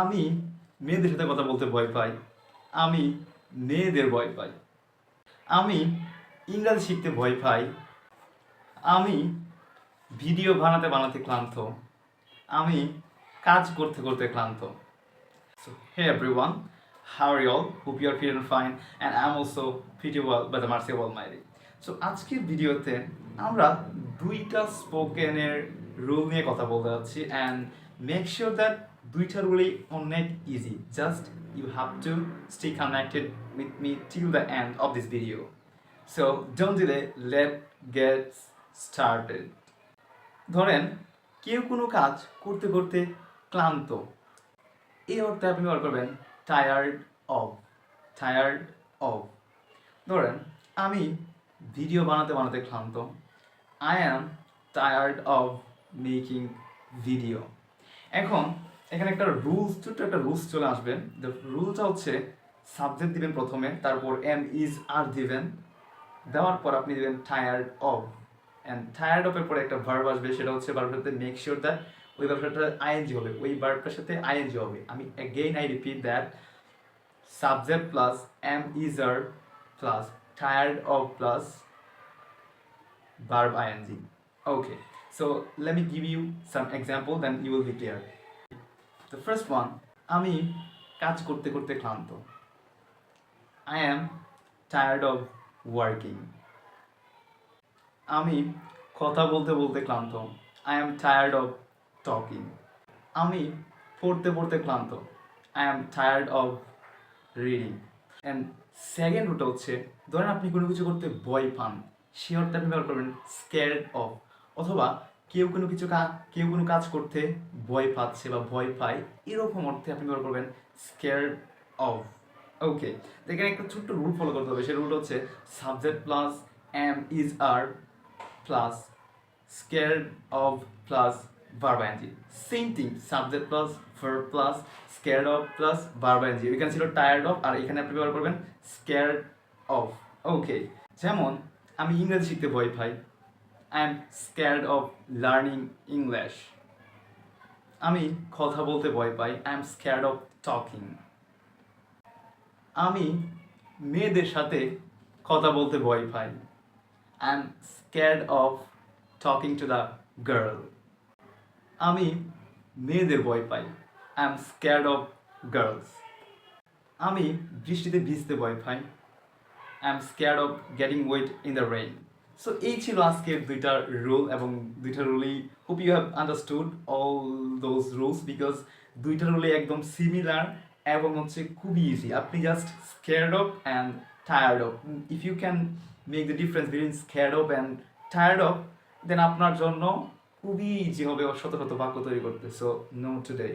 আমি মেয়েদের সাথে কথা বলতে ভয় পাই। আমি মেয়েদের ভয় পাই। আমি ইংরাজি শিখতে ভয় পাই। আমি ভিডিও বানাতে বানাতে ক্লান্ত। আমি কাজ করতে করতে ক্লান্ত। So, hey everyone, how are you all? Hope you are feeling fine and I'm also pretty well by the mercy of আজকের ভিডিওতে আমরা দুইটা স্পোকেনের রুল নিয়ে কথা বলতে যাচ্ছি অ্যান্ড মেক শিওর দ্যাট দুইটা রুলই অনেক easy just you have to stay connected with me till the end of this video so don't delay let get started ধরেন, কেউ কোনো কাজ করতে করতে ক্লান্ত। এই অর্থে আপনি ব্যবহার করবেন টায়ার্ড অফ টায়ার্ড অফ ধরেন, আমি ভিডিও বানাতে বানাতে ক্লান্ত। I am tired of making video এখন এখানে একটা রুলস ছোট্ট একটা রুলস চলে আসবে। রুলটা হচ্ছে সাবজেক্ট দিবেন প্রথমে, তারপর এম ইজ আর দিবেন। দেওয়ার পর আপনি দিবেন টায়ার্ড অফ অ্যান্ড টায়ার্ড অফের পরে একটা ভার্ব আসবে, সেটা হচ্ছে ভার্বের সাথে মেক শিওর দ্যাট ওই ব্যবসাটা আইএনজি হবে, ওই ভার্বটার সাথে ING N. G again I repeat that subject plus am is are plus tired of plus verb ing okay, so let me give you some example, then you will be clear the first one, আমি কাজ করতে করতে ক্লান্ত। I am tired of working. আমি কথা বলতে বলতে ক্লান্ত। I am tired of talking. আমি পড়তে পড়তে ক্লান্ত। I am tired of reading. And second রুটটা হচ্ছে, ধরেন আপনি কোনো কিছু করতে ভয় পান সে অর্থে আপনি ব্যবহার করবেন স্কেয়ার্ড অফ অথবা কেউ কোনো কিছু কাজ কেউ কোনো কাজ করতে ভয় পাচ্ছে বা ভয় পায়, এরকম অর্থে আপনি ব্যবহার করবেন স্কেয়ার অফ ওকে এখানে একটা ছোট্ট রুল ফলো করতে হবে। সেই রুলটা হচ্ছে subject plus am is are plus scared of plus verb ing. Same subject plus plus plus plus of plus verb এখানে ছিল টায়ার্ড অফ আর এখানে আপনি ব্যবহার করবেন স্কেয়ার অফ ওকে যেমন আমি ইংরেজি শিখতে ভয় পাই। I am scared of learning English আমি কথা বলতে ভয় পাই I am scared of talking আমি মেয়েদের সাথে কথা বলতে ভয় পাই। I am scared of talking to the girl আমি মেয়েদের ভয় পাই। I am scared of girls আমি বৃষ্টিতে ভিজতে ভয় পাই। I am scared of getting wet in the rain so এই ছিল আজকের দুইটা রুল এবং দুইটা রুলই hope you have understood all those rules because দুইটা রুলই একদম সিমিলার এবং হচ্ছে খুবই ইজি আপনি just scared of and tired of if you can make the difference between scared of and tired of then আপনার জন্য খুবই ইজি হবে শত শত বাক্য তৈরি করতে। So no today